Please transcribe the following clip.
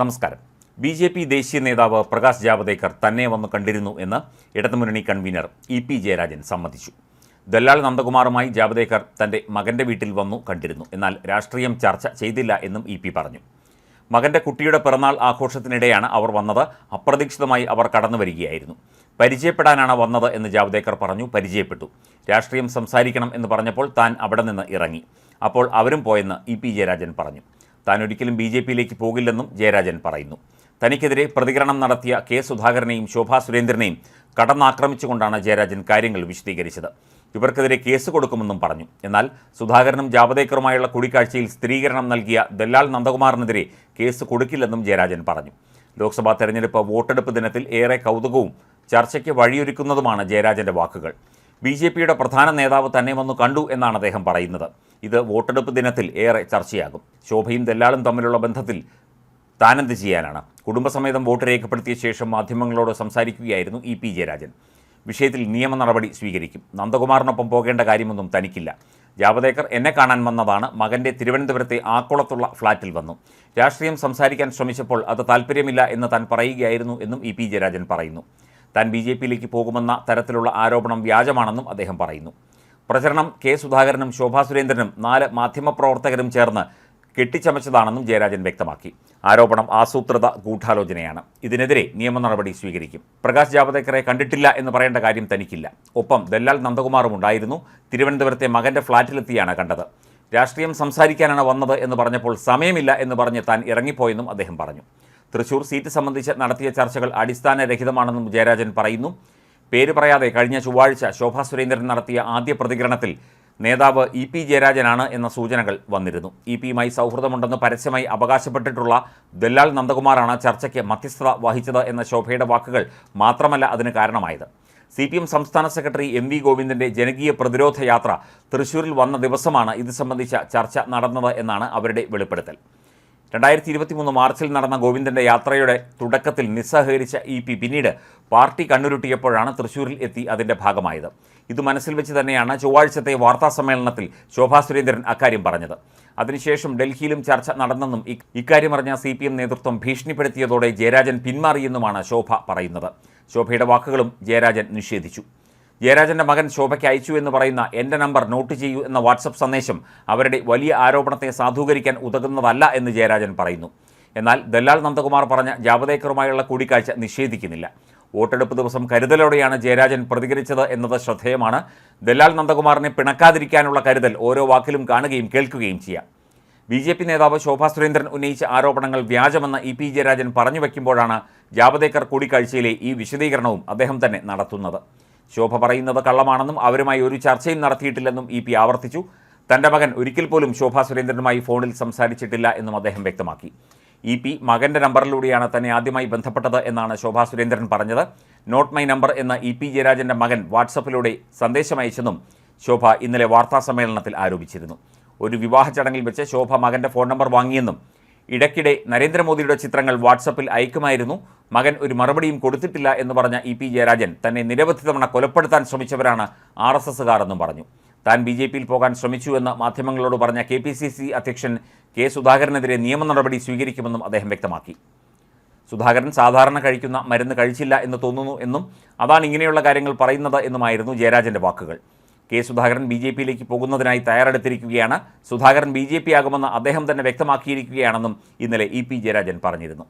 നമസ്കാരം. B J P ദേശീയ നേതാവ് പ്രകാശ് ജാവദേക്കർ തന്നെ വന്ന് കണ്ടിരുന്നു എന്ന് ഇടതുമുന്നണി കൺവീനർ ഇ പി ജയരാജൻ സമ്മതിച്ചു. ദല്ലാൽ നന്ദകുമാറുമായി ജാവദേക്കർ തന്റെ മകന്റെ വീട്ടിൽ വന്നു കണ്ടിരുന്നു. എന്നാൽ രാഷ്ട്രീയം ചർച്ച ചെയ്തില്ല എന്നും ഇ പി പറഞ്ഞു. മകന്റെ കുട്ടിയുടെ പിറന്നാൾ ആഘോഷത്തിനിടെയാണ് അവർ വന്നത്. അപ്രതീക്ഷിതമായി അവർ കടന്നു വരികയായിരുന്നു. പരിചയപ്പെടാനാണ് വന്നത് എന്ന് ജാവദേക്കർ പറഞ്ഞു. പരിചയപ്പെട്ടു. രാഷ്ട്രീയം സംസാരിക്കണം എന്ന് പറഞ്ഞപ്പോൾ താൻ അവിടെ നിന്ന് ഇറങ്ങി. അപ്പോൾ അവരും പോയെന്ന് ഇ പി ജയരാജൻ പറഞ്ഞു. താൻ ഒരിക്കലും ബി ജെ പിയിലേക്ക് പോകില്ലെന്നും ജയരാജൻ പറയുന്നു. തനിക്കെതിരെ പ്രതികരണം നടത്തിയ കെ സുധാകരനെയും ശോഭാ സുരേന്ദ്രനെയും കടന്നാക്രമിച്ചുകൊണ്ടാണ് ജയരാജൻ കാര്യങ്ങൾ വിശദീകരിച്ചത്. ഇവർക്കെതിരെ കേസ് കൊടുക്കുമെന്നും പറഞ്ഞു. എന്നാൽ സുധാകരനും ജാവദേക്കറുമായുള്ള കൂടിക്കാഴ്ചയിൽ സ്ഥിരീകരണം നൽകിയ ദല്ലാൽ നന്ദകുമാറിനെതിരെ കേസ് കൊടുക്കില്ലെന്നും ജയരാജൻ പറഞ്ഞു. ലോക്സഭാ തെരഞ്ഞെടുപ്പ് വോട്ടെടുപ്പ് ദിനത്തിൽ ഏറെ കൗതുകവും ചർച്ചയ്ക്ക് വഴിയൊരുക്കുന്നതുമാണ് ജയരാജന്റെ വാക്കുകൾ. ബി ജെ പിയുടെ പ്രധാന നേതാവ് തന്നെ വന്നു കണ്ടു എന്നാണ് അദ്ദേഹം പറയുന്നത്. ഇത് വോട്ടെടുപ്പ് ദിനത്തിൽ ഏറെ ചർച്ചയാകും. ശോഭയും ദല്ലാളും തമ്മിലുള്ള ബന്ധത്തിൽ താനെന്ത് ചെയ്യാനാണ്? കുടുംബസമേതം വോട്ട് രേഖപ്പെടുത്തിയ ശേഷം മാധ്യമങ്ങളോട് സംസാരിക്കുകയായിരുന്നു ഇ പി ജയരാജൻ. വിഷയത്തിൽ നിയമ നടപടി സ്വീകരിക്കും. നന്ദകുമാറിനൊപ്പം പോകേണ്ട കാര്യമൊന്നും തനിക്കില്ല. ജാവദേക്കർ എന്നെ കാണാൻ വന്നതാണ്. മകന്റെ തിരുവനന്തപുരത്തെ ആക്കുളത്തുള്ള ഫ്ളാറ്റിൽ വന്നു. രാഷ്ട്രീയം സംസാരിക്കാൻ ശ്രമിച്ചപ്പോൾ അത് താല്പര്യമില്ല എന്ന് താൻ പറയുകയായിരുന്നു എന്നും ഇ പി ജയരാജൻ പറയുന്നു. താൻ ബി ജെ പിയിലേക്ക് പോകുമെന്ന തരത്തിലുള്ള ആരോപണം വ്യാജമാണെന്നും അദ്ദേഹം പറയുന്നു. പ്രചരണം കെ സുധാകരനും ശോഭാ സുരേന്ദ്രനും നാല് മാധ്യമപ്രവർത്തകരും ചേർന്ന് കെട്ടിച്ചമച്ചതാണെന്നും ജയരാജൻ വ്യക്തമാക്കി. ആരോപണം ആസൂത്രിത ഗൂഢാലോചനയാണ്. ഇതിനെതിരെ നിയമ നടപടി സ്വീകരിക്കും. പ്രകാശ് ജാവദേക്കറെ കണ്ടിട്ടില്ല എന്ന് പറയേണ്ട കാര്യം തനിക്കില്ല. ഒപ്പം ദല്ലാൽ നന്ദകുമാറും ഉണ്ടായിരുന്നു. തിരുവനന്തപുരത്തെ മകന്റെ ഫ്ളാറ്റിലെത്തിയാണ് കണ്ടത്. രാഷ്ട്രീയം സംസാരിക്കാനാണ് വന്നത് എന്ന് പറഞ്ഞപ്പോൾ സമയമില്ല എന്ന് പറഞ്ഞ് താൻ ഇറങ്ങിപ്പോയെന്നും അദ്ദേഹം പറഞ്ഞു. തൃശൂർ സീറ്റ് സംബന്ധിച്ച് നടത്തിയ ചർച്ചകൾ അടിസ്ഥാനരഹിതമാണെന്നും ജയരാജൻ പറയുന്നു. പേര് പറയാതെ കഴിഞ്ഞ ചൊവ്വാഴ്ച ശോഭാ സുരേന്ദ്രൻ നടത്തിയ ആദ്യ പ്രതികരണത്തിൽ നേതാവ് ഇ പി ജയരാജനാണ് എന്ന സൂചനകൾ വന്നിരുന്നു. ഇ പിയുമായി സൗഹൃദമുണ്ടെന്ന് പരസ്യമായി അവകാശപ്പെട്ടിട്ടുള്ള ദല്ലാൽ നന്ദകുമാറാണ് ചർച്ചയ്ക്ക് മധ്യസ്ഥത വഹിച്ചത് എന്ന ശോഭയുടെ വാക്കുകൾ മാത്രമല്ല അതിന് കാരണമായത്. സി പി എം സംസ്ഥാന സെക്രട്ടറി എം വി ഗോവിന്ദന്റെ ജനകീയ പ്രതിരോധ യാത്ര തൃശൂരിൽ വന്ന ദിവസമാണ് ഇത് സംബന്ധിച്ച ചർച്ച നടന്നത് എന്നാണ് അവരുടെ വെളിപ്പെടുത്തൽ. രണ്ടായിരത്തി ഇരുപത്തിമൂന്ന് മാർച്ചിൽ നടന്ന ഗോവിന്ദന്റെ യാത്രയുടെ തുടക്കത്തിൽ നിസ്സഹകരിച്ച ഇ പി പിന്നീട് പാർട്ടി കണ്ണുരുട്ടിയപ്പോഴാണ് തൃശൂരിൽ എത്തി അതിന്റെ ഭാഗമായത്. ഇത് മനസ്സിൽ വെച്ച് തന്നെയാണ് ചൊവ്വാഴ്ചത്തെ വാർത്താ സമ്മേളനത്തിൽ ശോഭാ സുരേന്ദ്രൻ അക്കാര്യം പറഞ്ഞത്. അതിനുശേഷം ഡൽഹിയിലും ചർച്ച നടന്നെന്നും ഇക്കാര്യം അറിഞ്ഞ സി പി എം നേതൃത്വം ഭീഷണിപ്പെടുത്തിയതോടെ ജയരാജൻ പിന്മാറിയെന്നുമാണ് ശോഭ പറയുന്നത്. ശോഭയുടെ വാക്കുകളും ജയരാജൻ നിഷേധിച്ചു. ജയരാജന്റെ മകൻ ശോഭയ്ക്ക് അയച്ചു എന്ന് പറയുന്ന എന്റെ നമ്പർ നോട്ട് ചെയ്യൂ എന്ന വാട്സപ്പ് സന്ദേശം അവരുടെ വലിയ ആരോപണത്തെ സാധൂകരിക്കാൻ ഉതകുന്നതല്ല എന്ന് ജയരാജൻ പറയുന്നു. എന്നാൽ ദല്ലാൽ നന്ദകുമാർ പറഞ്ഞ ജാവദേക്കറുമായുള്ള കൂടിക്കാഴ്ച നിഷേധിക്കുന്നില്ല. വോട്ടെടുപ്പ് ദിവസം കരുതലോടെയാണ് ജയരാജൻ പ്രതികരിച്ചത് എന്നത് ശ്രദ്ധേയമാണ്. ദല്ലാൽ നന്ദകുമാറിനെ പിണക്കാതിരിക്കാനുള്ള കരുതൽ ഓരോ വാക്കിലും കാണുകയും കേൾക്കുകയും ചെയ്യാം. ബി ജെ പി നേതാവ് ശോഭാ സുരേന്ദ്രൻ ഉന്നയിച്ച ആരോപണങ്ങൾ വ്യാജമെന്ന് ഇ പി ജയരാജൻ പറഞ്ഞു വയ്ക്കുമ്പോഴാണ് ജാവദേക്കർ കൂടിക്കാഴ്ചയിലെ ഈ വിശദീകരണവും അദ്ദേഹം തന്നെ നടത്തുന്നത്. ശോഭ പറയുന്നത് കള്ളമാണെന്നും അവരുമായി ഒരു ചർച്ചയും നടത്തിയിട്ടില്ലെന്നും ഇ പി ആവർത്തിച്ചു. തന്റെ മകൻ ഒരിക്കൽ പോലും ശോഭാ സുരേന്ദ്രനുമായി ഫോണിൽ സംസാരിച്ചിട്ടില്ല എന്നും അദ്ദേഹം വ്യക്തമാക്കി. ഇ പി മകന്റെ നമ്പറിലൂടെയാണ് തന്നെ ആദ്യമായി ബന്ധപ്പെട്ടത് എന്നാണ് ശോഭാ സുരേന്ദ്രൻ പറഞ്ഞത്. നോട്ട് മൈ നമ്പർ എന്ന ഇ പി ജയരാജന്റെ മകൻ വാട്സപ്പിലൂടെ സന്ദേശമയച്ചെന്നും ശോഭ ഇന്നലെ വാർത്താ സമ്മേളനത്തിൽ ആരോപിച്ചിരുന്നു. ഒരു വിവാഹ ചടങ്ങിൽ വെച്ച് ശോഭ മകന്റെ ഫോൺ നമ്പർ വാങ്ങിയെന്നും ഇടയ്ക്കിടെ നരേന്ദ്രമോദിയുടെ ചിത്രങ്ങൾ വാട്സപ്പിൽ അയക്കുമായിരുന്നു. മകൻ ഒരു മറുപടിയും കൊടുത്തിട്ടില്ല എന്ന് പറഞ്ഞ ഇ പി ജയരാജൻ തന്നെ നിരവധി തവണ കൊലപ്പെടുത്താൻ ശ്രമിച്ചവരാണ് ആർ എസ് എസ്സുകാരെന്നും പറഞ്ഞു. താൻ ബി ജെ പിയിൽ പോകാൻ ശ്രമിച്ചുവെന്ന് മാധ്യമങ്ങളോട് പറഞ്ഞ കെ പി സി സി അധ്യക്ഷൻ കെ സുധാകരനെതിരെ നിയമ നടപടി സ്വീകരിക്കുമെന്നും അദ്ദേഹം വ്യക്തമാക്കി. സുധാകരൻ സാധാരണ കഴിക്കുന്ന മരുന്ന് കഴിച്ചില്ല എന്ന് തോന്നുന്നു എന്നും അതാണ് ഇങ്ങനെയുള്ള കാര്യങ്ങൾ പറയുന്നത് എന്നുമായിരുന്നു ജയരാജന്റെ വാക്കുകൾ. കെ സുധാകരൻ ബി ജെ പിയിലേക്ക് പോകുന്നതിനായി തയ്യാറെടുത്തിരിക്കുകയാണ്. സുധാകരൻ ബി ജെ പി ആകുമെന്ന് അദ്ദേഹം തന്നെ വ്യക്തമാക്കിയിരിക്കുകയാണെന്നും ഇന്നലെ ഇ പി ജയരാജൻ പറഞ്ഞിരുന്നു.